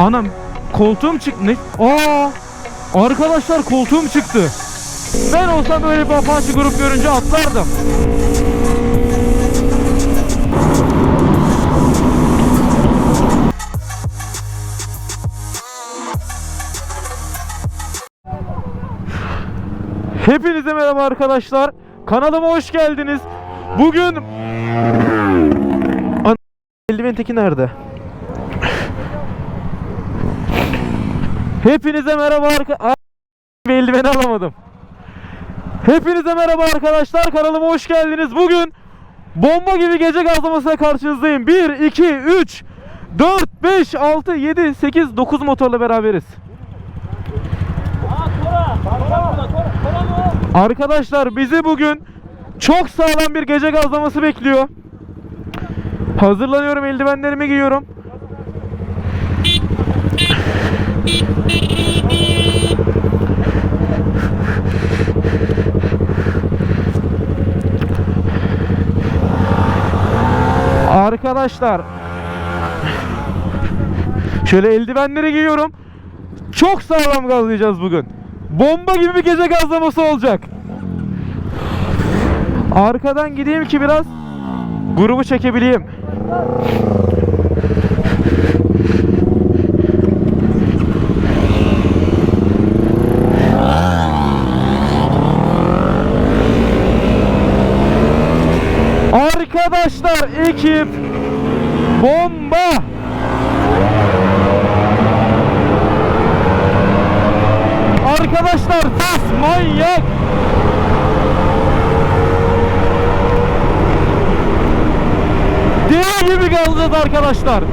Anam koltuğum çıktı. Ne? Aa! Arkadaşlar koltuğum çıktı. Ben olsam böyle bir Apache grup görünce atlardım. Hepinize merhaba arkadaşlar. Kanalıma hoş geldiniz. Bugün An- eldiven teki nerede? Hepinize merhaba arkadaşlar. Eldiveni alamadım. Hepinize merhaba arkadaşlar. Kanalıma hoş geldiniz. Bugün bomba gibi gece gazlamasına karşınızdayım. 1, 2, 3, 4, 5, 6, 7, 8, 9 motorla beraberiz. Arkadaşlar bizi bugün çok sağlam bir gece gazlaması bekliyor. Hazırlanıyorum, eldivenlerimi giyiyorum. Arkadaşlar Şöyle eldivenleri giyiyorum. Çok sağlam gazlayacağız bugün. Bomba gibi bir gece gazlaması olacak. Arkadan gideyim ki biraz grubu çekebileyim. Arkadaşlar ekip bomba. Arkadaşlar tas manyak. Deli gibi gazladı arkadaşlar.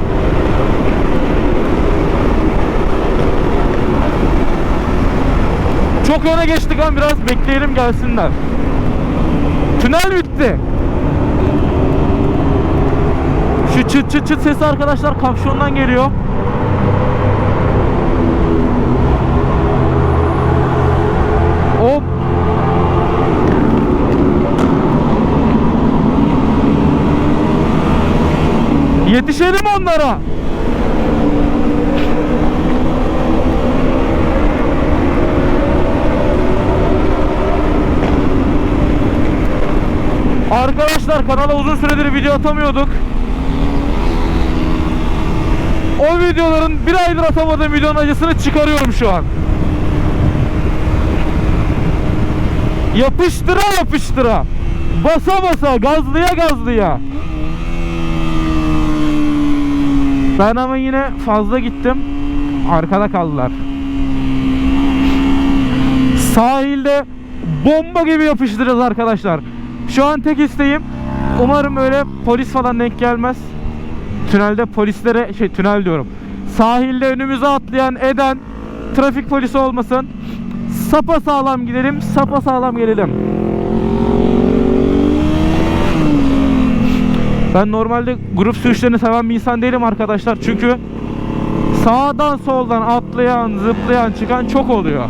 Çok öne geçtik ama biraz bekleyelim gelsinler. Tünel bitti. Şu çıt çıt çıt sesi arkadaşlar kapşondan geliyor. Hop. Yetişelim onlara. Arkadaşlar kanala uzun süredir video atamıyorduk. O videoların bir aydır atamadığım videonun acısını çıkarıyorum şu an. Yapıştıra yapıştıra. Basa basa, gazlıya gazlıya. Ben ama yine fazla gittim. Arkada kaldılar. Sahilde bomba gibi yapıştıracağız arkadaşlar. Şu an tek isteğim umarım böyle polis falan denk gelmez. Tünelde polislere şey tünel diyorum. Sahilde önümüze atlayan eden trafik polisi olmasın. Sapa sağlam gidelim, sapa sağlam gelelim. Ben normalde grup sürüşlerini seven bir insan değilim arkadaşlar. Çünkü sağdan soldan atlayan, zıplayan, çıkan çok oluyor.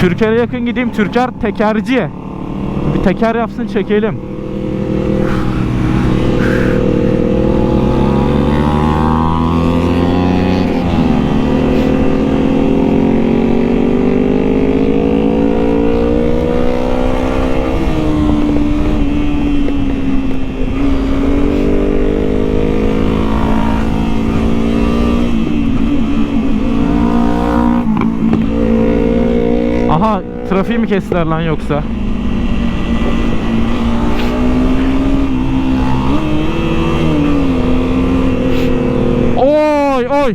Türker'e yakın gideyim. Türker tekerci. Bir teker yapsın çekelim. Trafiği mi kestiler lan yoksa? Oy oy.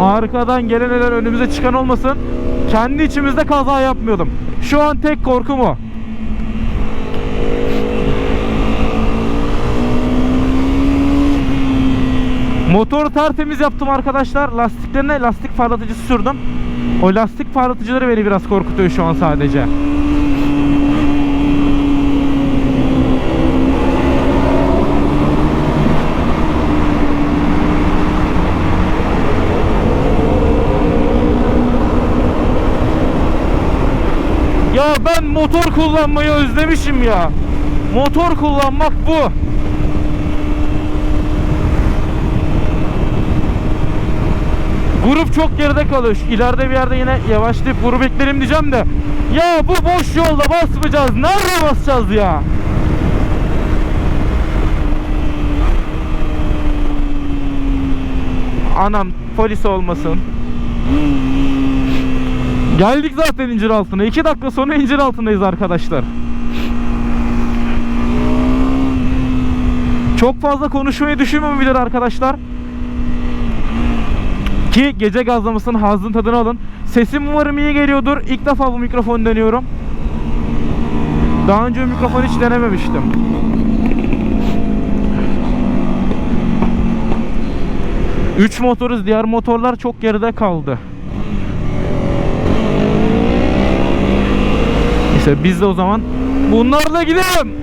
Arkadan geleneler önümüze çıkan olmasın. Kendi içimizde kaza yapmayalım. Şu an tek korkum o. Motoru tertemiz yaptım arkadaşlar. Lastiklerine lastik parlatıcısı sürdüm. O lastik parlatıcıları beni biraz korkutuyor şu an sadece. Ya ben motor kullanmayı özlemişim ya. Motor kullanmak bu. Grup çok geride kalıyor. Şu İleride bir yerde yine yavaşlayıp grup eklerim diyeceğim de. Ya bu boş yolda basmayacağız. Nerede basacağız ya? Anam polis olmasın. Geldik zaten incir altına. 2 dakika sonra incir altındayız arkadaşlar. Çok fazla konuşmayı düşünmeyebilir arkadaşlar. Ki gece gazlamasının hazın tadını alın. Sesim umarım iyi geliyordur. İlk defa bu mikrofonu deniyorum. Daha önce bu mikrofonu hiç denememiştim. Üç motoruz. Diğer motorlar çok geride kaldı. İşte biz de o zaman bunlarla gidelim.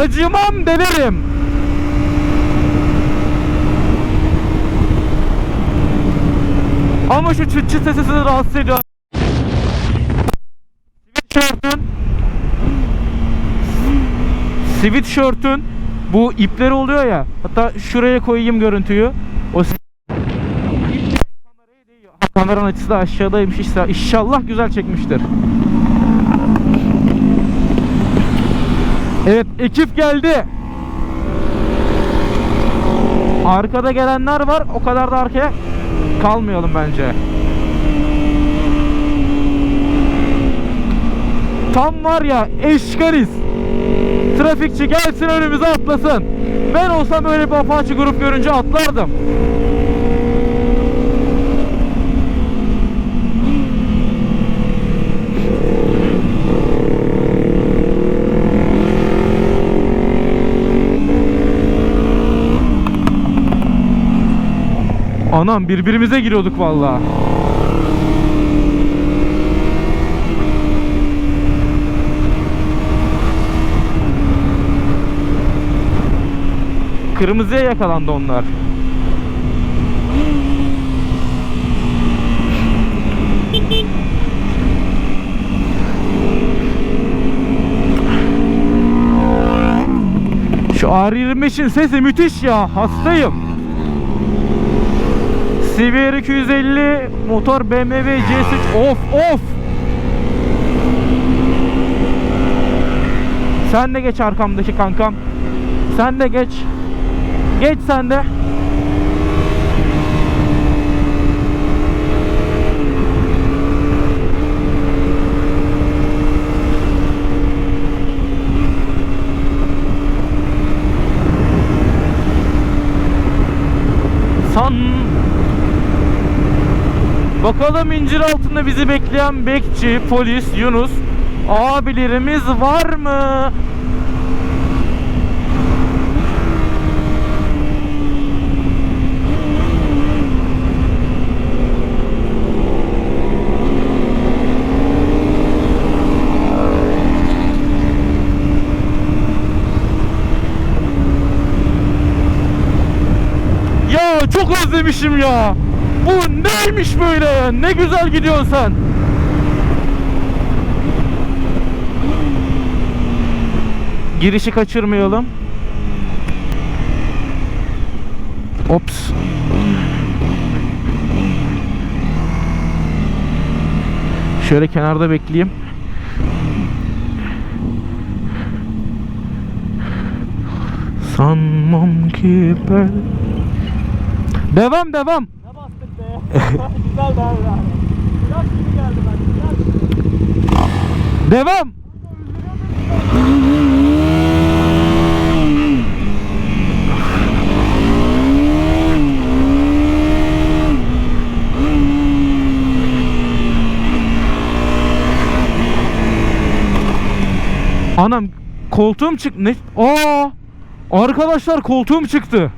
Acımam denerim. Ama şu çıt çıt sesi rahatsız ediyor. Sweatshirt'ün Sweatshirt'ün bu ipleri oluyor ya. Hatta şuraya koyayım görüntüyü. O kameraya değiyor. Kameranın açısı da aşağıdaymış. İnşallah güzel çekmiştir. Evet ekip geldi. Arkada gelenler var. O kadar da arkaya kalmayalım bence. Tam var ya eşkariz. Trafikçi gelsin önümüze atlasın. Ben olsam öyle bir apaçı grup görünce atlardım. Anam birbirimize giriyorduk vallahi. Kırmızıya yakalandı onlar. Şu R25'in sesi müthiş ya. Hastayım. CBR 250 motor BMW C3 of of. Sen de geç arkamdaki kankam. Sen de geç. Geç sen de. San Bakalım incir altında bizi bekleyen bekçi, polis, Yunus abilerimiz var mı? Ya çok özlemişim ya. Bu neymiş böyle? Ne güzel gidiyorsun sen. Girişi kaçırmayalım. Ops. Şöyle kenarda bekleyeyim. Sanmam ki ben Devam devam. Güzel be abi. Biraz gibi geldi bence. Biraz Devam. Anam koltuğum çıktı. Ne? Aa! Arkadaşlar koltuğum çıktı.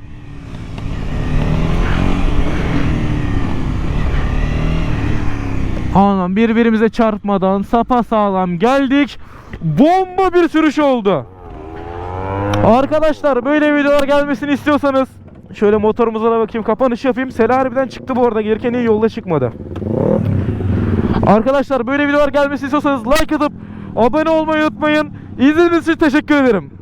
Anam birbirimize çarpmadan sapa sağlam geldik. Bomba bir sürüş oldu. Arkadaşlar böyle videolar gelmesini istiyorsanız şöyle motorumuza da bakayım kapanış yapayım. Sela harbiden çıktı bu arada gelirken iyi yolda çıkmadı. Arkadaşlar böyle videolar gelmesini istiyorsanız like atıp abone olmayı unutmayın. İzlediğiniz için teşekkür ederim.